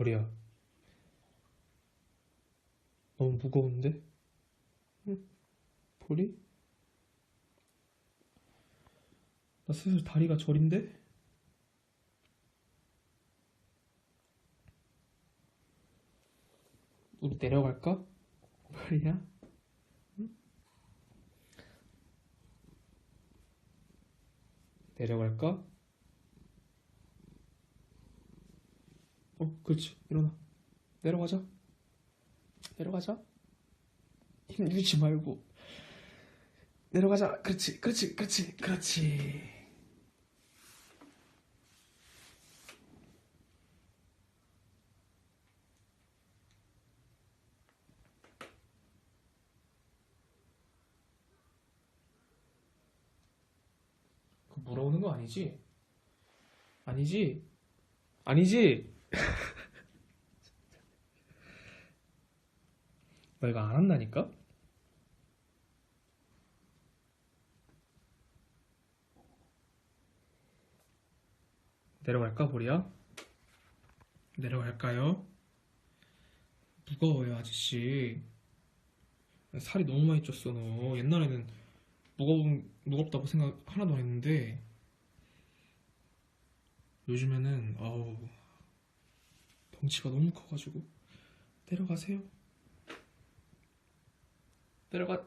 머리야. 너무 무거운데? 응? 볼이? 나 슬슬 다리가 저린데? 우리 내려갈까? 머리야? 응? 내려갈까? 어, 그렇지. 일어나. 내려가자. 내려가자. 힘 주지 말고. 내려가자. 그렇지, 그렇지, 그렇지, 그렇지. 그 물어오는 거 아니지? 아니지? 아니지? 너 이거 안 한다니까? 내려갈까, 보리야? 내려갈까요? 무거워요, 아저씨. 살이 너무 많이 쪘어, 너. 옛날에는 무거운, 무겁다고 생각 하나도 안 했는데, 요즘에는, 아우, 덩치가 너무 커가지고. 내려가세요. 내려가,